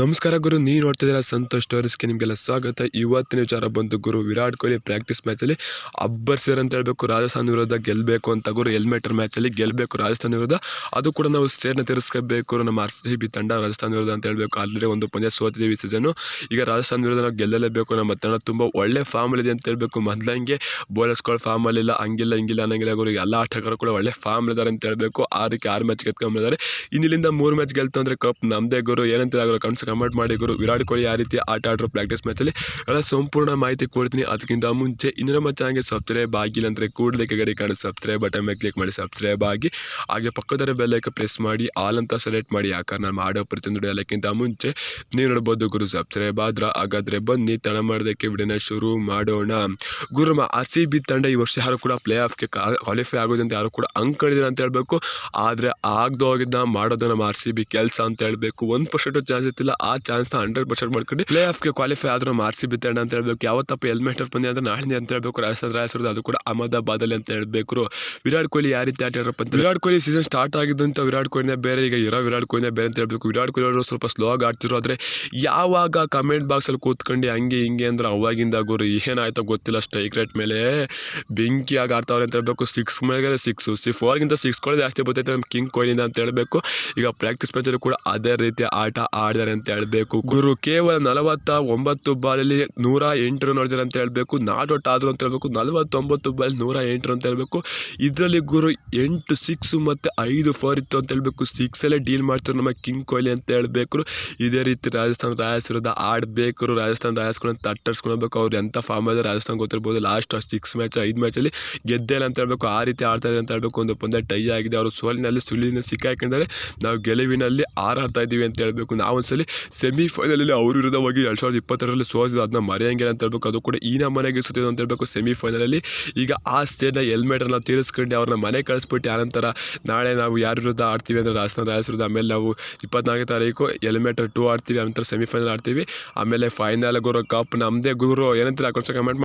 ನಮಸ್ಕಾರ ಗುರು, ನೀವು ನೋಡ್ತಿದ್ದೀರಾ ಸಂತೋಷ್ ಸ್ಟೋರೀಸ್ಗೆ ನಿಮಗೆಲ್ಲ ಸ್ವಾಗತ. ಇವತ್ತಿನ ವಿಚಾರ ಬಂತು ಗುರು, ವಿರಾಟ್ ಕೊಹ್ಲಿ ಪ್ರಾಕ್ಟೀಸ್ ಮ್ಯಾಚಲ್ಲಿ ಅಬ್ಬರ್ಸಿರ್ ಅಂತ ಹೇಳಬೇಕು, ರಾಜಸ್ಥಾನ ವಿರುದ್ಧ ಗೆಲ್ಲಬೇಕು ಅಂತ ಗುರು ಎಲ್ಮೆಟರ್ ಮ್ಯಾಚಲ್ಲಿ ಗೆಲ್ಲಬೇಕು ರಾಜಸ್ಥಾನ ವಿರುದ್ಧ. ಅದು ಕೂಡ ನಾವು ಸ್ಟೇಟ್ನ ತಿರ್ಸ್ಕೋಬೇಕು ನಮ್ಮ ಆರ್ ಸಿ ಬಿ ತಂಡ ರಾಜಸ್ಥಾನ ವಿರುದ್ಧ ಅಂತ ಹೇಳಬೇಕು. ಆಲ್ರೆಡಿ ಒಂದು ಪಂದ್ಯ ಸೋತಿದ್ದೀವಿ ಸೀಸನ್ನು ಈಗ ರಾಜಸ್ಥಾನ ವಿರುದ್ಧ ನಾವು ಗೆಲ್ಲಲೇಬೇಕು, ನಮ್ಮ ತಂಡ ತುಂಬ ಒಳ್ಳೆ ಫಾರ್ಮಲ್ಲಿದೆ ಅಂತ ಹೇಳಬೇಕು. ಮೊದಲಂಗೆ ಬೌಲರ್ಸ್ಗಳು ಫಾರ್ಮಲ್ಲಿಲ್ಲ ಹಂಗಿಲ್ಲ, ಹಿಂಗಿಲ್ಲ ಅನ್ನಂಗಿಲ್ಲ ಗುರು. ಎಲ್ಲ ಆಟಗಾರರು ಕೂಡ ಒಳ್ಳೆ ಫಾರ್ಮ್ ಇದ್ದಾರೆ ಅಂತ ಹೇಳಬೇಕು. ಆರಕ್ಕೆ ಆರು ಮ್ಯಾಚ್ ಗೆದ್ಕೊಂಡಿದ್ದಾರೆ ಇನ್ನಿಲ್ಲಿಂದ ಮೂರು ಮ್ಯಾಚ್ ಗೆಲ್ತು ಅಂದರೆ ಕಪ್ ನಮ್ಮದೇ ಗುರು. ಏನಂತ ಆಗಲ್ಲ ಕನ್ಸ್ ಕಮೆಂಟ್ ಮಾಡಿ ಗುರು. ವಿರಾಟ್ ಕೊಹ್ಲಿ ಯಾವ ರೀತಿ ಆಟ ಆಡೋ ಪ್ರಾಕ್ಟೀಸ್ ಮ್ಯಾಚಲ್ಲಿ ಎಲ್ಲ ಸಂಪೂರ್ಣ ಮಾಹಿತಿ ಕೊಡ್ತೀನಿ. ಅದಕ್ಕಿಂತ ಮುಂಚೆ ಇನ್ನೂ ನಮ್ಮ ಚಾನಲ್ಗೆ ಸಬ್ಸ್ಕ್ರೈಬ್ ಆಗಿಲ್ಲ ಅಂದರೆ ಕೂಡಲೇ ಗಡಿ ಕಾಣೋ ಸಬ್ಸ್ಕ್ರೈಬ್ ಬಟನ್ ಮೇಲೆ ಕ್ಲಿಕ್ ಮಾಡಿ. ಸಬ್ಸ್ಕ್ರೈಬ್ ಆಗಿ, ಹಾಗೆ ಪಕ್ಕದರ ಬೆಲ್ಲೈಕ ಪ್ರೆಸ್ ಮಾಡಿ ಆಲ್ ಅಂತ ಸೆಲೆಕ್ಟ್ ಮಾಡಿ. ಯಾಕಂದ್ರೆ ನಾನು ಮಾಡೋ ಪ್ರತಿಯೊಂದು ಎಲ್ಲಕ್ಕಿಂತ ಮುಂಚೆ ನೀವು ನೋಡ್ಬೋದು ಗುರು ಸಬ್ಸ್ಕ್ರೈಬ್ ಆದ್ರೆ ಹಾಗಾದರೆ ಬನ್ನಿ, ತಡ ಮಾಡೋದಕ್ಕೆ ವಿಡಿಯೋನ ಶುರು ಮಾಡೋಣ. ಗುರು ಆರ್ ಸಿ ಬಿ ತಂಡ ಈ ವರ್ಷ ಯಾರು ಕೂಡ ಪ್ಲೇ ಆಫ್ಗೆ ಕ್ವಾಲಿಫೈ ಆಗೋದಂತ ಯಾರು ಕೂಡ ಅಂದ್ಕೊಂಡಿದ್ದಾರೆ ಅಂತ ಹೇಳಬೇಕು. ಆದರೆ ಆಗದೋಗಿದ್ದ ಮಾಡೋದು ನಮ್ಮ ಆರ್ ಸಿ ಬಿ ಕೆಲಸ ಅಂತ ಹೇಳಬೇಕು. ಒಂದು ಪರ್ಸೆಂಟು ಚಾನ್ಸ್ ಇತ್ತಿಲ್ಲ ಆ ಚಾನ್ಸ್ನ ಹಂಡ್ರೆಡ್ ಪರ್ಸೆಂಟ್ ಮಾಡ್ಕೊಂಡು ಪ್ಲೇ ಆಫ್ಗೆ ಕ್ವಾಲಿಫೈ ಆದ್ರೂ ನಮ್ಮ ಆರ್ ಅಂತ ಹೇಳ್ಬೇಕು. ಯಾವತ್ತಪ್ಪ ಎಲ್ಮೆಟರ್ ಬಂದಿ ಅಂದ್ರೆ ನಾಳೆ ಅಂತ ಹೇಳ್ಬೇಕು. ರಾಜಸ್ಥಾನ ರಾಯಲ್ಸ್ ಅದು ಕೂಡ ಅಹಮದಾಬಾದಲ್ಲಿ ಅಂತ ಹೇಳಬೇಕು. ವಿರಾಟ್ ಕೊಹ್ಲಿ ಯಾವ ರೀತಿ ಆಟ ಆಡ್ರಪ್ಪ ಅಂತ ವಿರಾಟ್ ಕೊಹ್ಲಿ ಸೀಸನ್ ಸ್ಟಾರ್ಟ್ ಆಗಿದ್ದಂಥ ವಿರಾಟ್ ಕೊಹ್ಲಿನೇ ಬೇರೆ, ಈಗ ಇರೋ ವಿರಾಟ್ ಕೊಹ್ಲಿನೇ ಬೇರೆ ಅಂತ ಹೇಳ್ಬೇಕು. ವಿರಾಟ್ ಕೊಹ್ಲಿ ಅವರು ಸ್ವಲ್ಪ ಸ್ಲೋ ಆಗಿ ಆಡ್ತಿರೋ ಆದರೆ ಯಾವಾಗ ಕಮೆಂಟ್ ಬಾಕ್ಸಲ್ಲಿ ಕೂತ್ಕೊಂಡು ಹಂಗೆ ಹಿಂಗೆ ಅಂದ್ರೆ ಅವಾಗಿಂದ ಗುರು ಏನಾಯ್ತೋ ಗೊತ್ತಿಲ್ಲ ಸ್ಟ್ರೈಕ್ ರೇಟ್ ಮೇಲೆ. ಬೆಂಕಿ ಆಗಿ ಆಡ್ತಾವ್ರೆ ಅಂತ ಹೇಳ್ಬೇಕು. ಸಿಕ್ಸ್ ಮೇಲೆ ಸಿಕ್ಸು ಸಿ ಫೋರ್ಗಿಂತ ಸಿಕ್ಸ್ಗಳು ಜಾಸ್ತಿ ಬರ್ತೈತೆ ನಮ್ಮ ಕಿಂಗ್ ಕೊಹ್ಲಿಂದ ಅಂತ ಹೇಳಬೇಕು. ಈಗ ಪ್ರಾಕ್ಟೀಸ್ ಮ್ಯಾಚಲ್ಲಿ ಕೂಡ ಅದೇ ರೀತಿ ಆಟ ಆಡಿದಾರೆ ಅಂತ ಹೇಳಬೇಕು. ಗುರು ಕೇವಲ ನಲವತ್ತ ಒಂಬತ್ತು ಬಾಲಲ್ಲಿ ನೂರ ಎಂಟು ರನ್ ಅಂತ ಹೇಳಬೇಕು. ನಾಟ್ ಔಟ್ ಆದರು ಅಂತ ಹೇಳಬೇಕು. ನಲವತ್ತೊಂಬತ್ತು ಬಾಲ್ ನೂರ ಎಂಟು ಅಂತ ಹೇಳಬೇಕು. ಇದರಲ್ಲಿ ಗುರು ಎಂಟು ಸಿಕ್ಸು ಮತ್ತು ಐದು ಫೋರ್ ಇತ್ತು ಅಂತ ಹೇಳಬೇಕು. ಸಿಕ್ಸಲ್ಲೇ ಡೀಲ್ ಮಾಡ್ತಾರೆ ನಮ್ಮ ಕಿಂಗ್ ಕೊಹ್ಲಿ ಅಂತ ಹೇಳಬೇಕು. ಇದೇ ರೀತಿ ರಾಜಸ್ಥಾನ ರಾಯಲ್ಸ್ ವಿರುದ್ಧ ಆಡಬೇಕು. ರಾಜಸ್ಥಾನ ಕೂಡ ತಟ್ಟರ್ಸ್ಕೊಳ್ಬೇಕು. ಅವ್ರು ಎಂಥ ಫಾರ್ಮ್ ಇದೆ ರಾಜಸ್ಥಾನ್ ಗೊತ್ತಿರ್ಬೋದು. ಲಾಸ್ಟ್ ಸಿಕ್ಸ್ ಮ್ಯಾಚ್ ಐದು ಮ್ಯಾಚಲ್ಲಿ ಗೆದ್ದೇ ಅಂತ ಹೇಳಬೇಕು. ಆ ರೀತಿ ಆಡ್ತಾ ಇದೆ ಅಂತ ಹೇಳಬೇಕು. ಒಂದು ಪಂದ್ಯ ಟೈ ಆಗಿದೆ. ಅವರು ಸೋಲಿನಲ್ಲಿ ಸುಳ್ಳಿನ ಸಿಕ್ಕಾಕೊಂಡಿದ್ದಾರೆ. ನಾವು ಗೆಲುವಿನಲ್ಲಿ ಆರಾಡ್ತಾ ಇದ್ದೀವಿ ಅಂತ ಹೇಳಬೇಕು. ನಾವು ಒಂದ್ಸಲಿ ಸೆಮಿಫೈನಲಲ್ಲಿ ಅವರು ವಿರುದ್ಧವಾಗಿ ಎರಡು ಸಾವಿರದ ಇಪ್ಪತ್ತರಲ್ಲಿ ಸೋತಿದ್ದು ಅದನ್ನ ಮರೆಯಂಗಿಲ್ಲ ಅಂತ ಹೇಳ್ಬೇಕು. ಅದು ಕೂಡ ಈ ಮನೆಗೆ ಸುತ್ತಿದ್ದು ಅಂತ ಹೇಳಬೇಕು ಸೆಮಿಫೈನಲಲ್ಲಿ ಈಗ ಆ ಸ್ಟೇಟ್ನ ಹೆಲ್ಮೆಟನ್ನು ತೀರಿಸ್ಕೊಂಡು ಅವ್ರನ್ನ ಮನೆ ಕಳಿಸ್ಬಿಟ್ಟು ಆನಂತರ ನಾಳೆ ನಾವು ಯಾರ ವಿರುದ್ಧ ಆಡ್ತೀವಿ ಅಂದರೆ ರಾಜಸ್ಥಾನ ರಾಯಲ್ಸ್ ವಿರುದ್ಧ, ಆಮೇಲೆ ನಾವು ಇಪ್ಪತ್ನಾಲ್ಕನೇ ತಾರೀಕು ಎಲಿಮಿನೇಟರ್ ಟೂ ಆಡ್ತೀವಿ ಆನಂತರ ಸೆಮಿಫೈನಲ್ ಆಡ್ತೀವಿ. ಆಮೇಲೆ ಫೈನಲ್ ಗುರು ಕಪ್ ನಮ್ಮದೇ ಗುರು ಕೊಂಚ ಕಮೆಂಟ್